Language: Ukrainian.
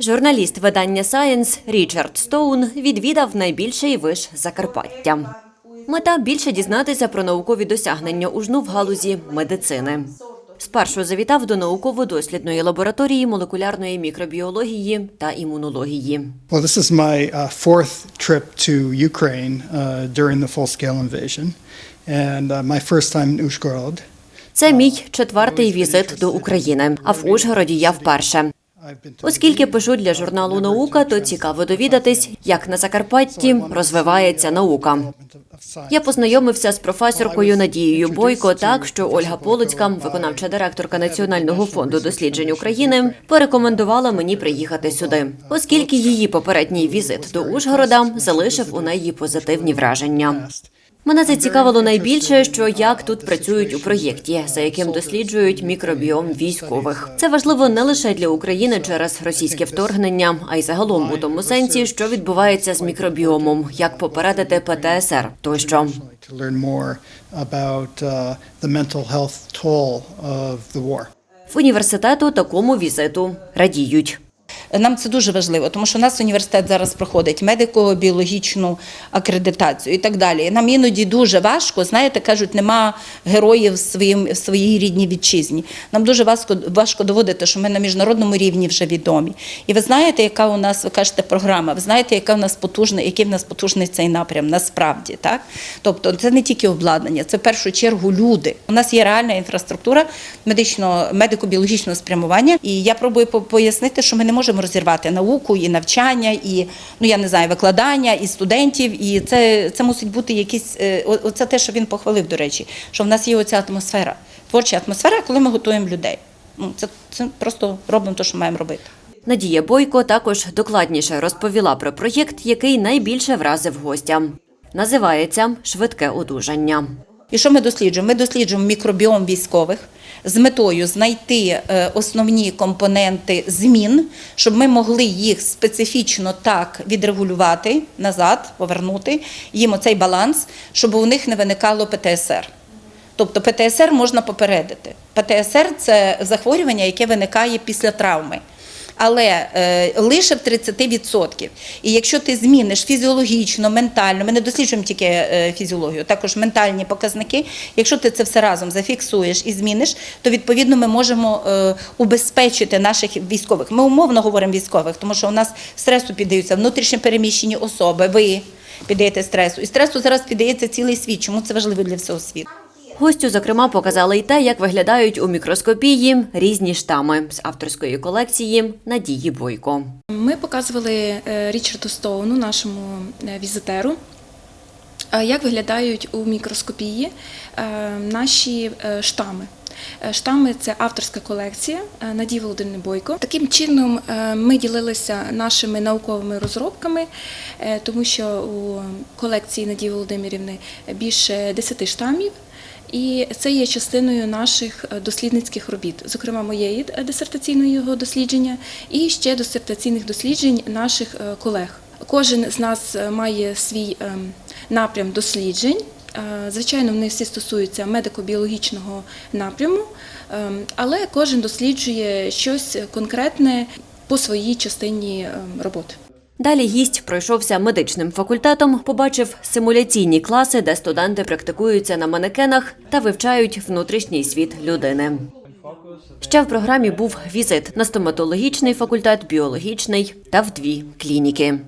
Журналіст видання Science Річард Стоун відвідав найбільший виш Закарпаття. Мета більше дізнатися про наукові досягнення ужну в галузі медицини. Спершу завітав до науково-дослідної лабораторії молекулярної мікробіології та імунології. Well, this is my uh, fourth trip to Ukraine uh, during the full-scale invasion, and uh, my first time in Uzhgorod. Це мій четвертий візит до України. А в Ужгороді я вперше. Оскільки пишу для журналу Наука, то цікаво довідатись, як на Закарпатті розвивається наука. Я познайомився з професоркою Надією Бойко, так що Ольга Полоцька, виконавча директорка Національного фонду досліджень України, порекомендувала мені приїхати сюди, оскільки її попередній візит до Ужгорода залишив у неї позитивні враження. Мене зацікавило найбільше, що як тут працюють у проєкті, за яким досліджують мікробіом військових. Це важливо не лише для України через російське вторгнення, а й загалом у тому сенсі, що відбувається з мікробіомом, як попередити ПТСР тощо. В університету такому візиту радіють. Нам це дуже важливо, тому що у нас університет зараз проходить медико-біологічну акредитацію і так далі. Нам іноді дуже важко, знаєте, кажуть, нема героїв в, своїм, в своїй рідній вітчизні. Нам дуже важко, важко доводити, що ми на міжнародному рівні вже відомі. І ви знаєте, яка у нас, ви кажете, програма, ви знаєте, яка у нас потужна, який в нас потужний цей напрям, насправді. Так? Тобто це не тільки обладнання, це в першу чергу люди. У нас є реальна інфраструктура медичного, медико-біологічного спрямування. І я пробую пояснити, що ми не можемо розірвати науку і навчання, і ну я не знаю, викладання, і студентів. І це, це мусить бути якісь е, оце те, що він похвалив, до речі, що в нас є оця атмосфера, творча атмосфера, коли ми готуємо людей. Ну це, це просто робимо те, що маємо робити. Надія Бойко також докладніше розповіла про проєкт, який найбільше вразив гостя. Називається Швидке одужання. І що ми досліджуємо? Ми досліджуємо мікробіом військових з метою знайти е, основні компоненти змін, щоб ми могли їх специфічно так відрегулювати назад, повернути їм оцей баланс, щоб у них не виникало ПТСР. Тобто ПТСР можна попередити. ПТСР це захворювання, яке виникає після травми. Але е, лише в 30%. І якщо ти зміниш фізіологічно, ментально, ми не досліджуємо тільки е, фізіологію, також ментальні показники. Якщо ти це все разом зафіксуєш і зміниш, то відповідно ми можемо е, убезпечити наших військових. Ми умовно говоримо військових, тому що у нас стресу піддаються внутрішньо переміщені особи. Ви піддаєте стресу, і стресу зараз піддається цілий світ. Чому це важливо для всього світу? Гостю, зокрема, показали й те, як виглядають у мікроскопії різні штами з авторської колекції Надії Бойко. Ми показували е, Річарду Стоуну, нашому е, візитеру, е, як виглядають у мікроскопії наші штами. Штами це авторська колекція Надії Володимирівни Бойко. Таким чином ми ділилися нашими науковими розробками, тому що у колекції Надії Володимирівни більше 10 штамів. І це є частиною наших е, дослідницьких робіт, зокрема моєї е, дисертаційного дослідження і ще дисертаційних досліджень наших е, колег. Кожен з нас має свій ем, напрям досліджень. Звичайно, вони всі стосуються медико-біологічного напряму, ем, але кожен досліджує щось конкретне по своїй частині ем, роботи. Далі гість пройшовся медичним факультетом, побачив симуляційні класи, де студенти практикуються на манекенах та вивчають внутрішній світ людини. Ще в програмі був візит на стоматологічний факультет, біологічний та в дві клініки.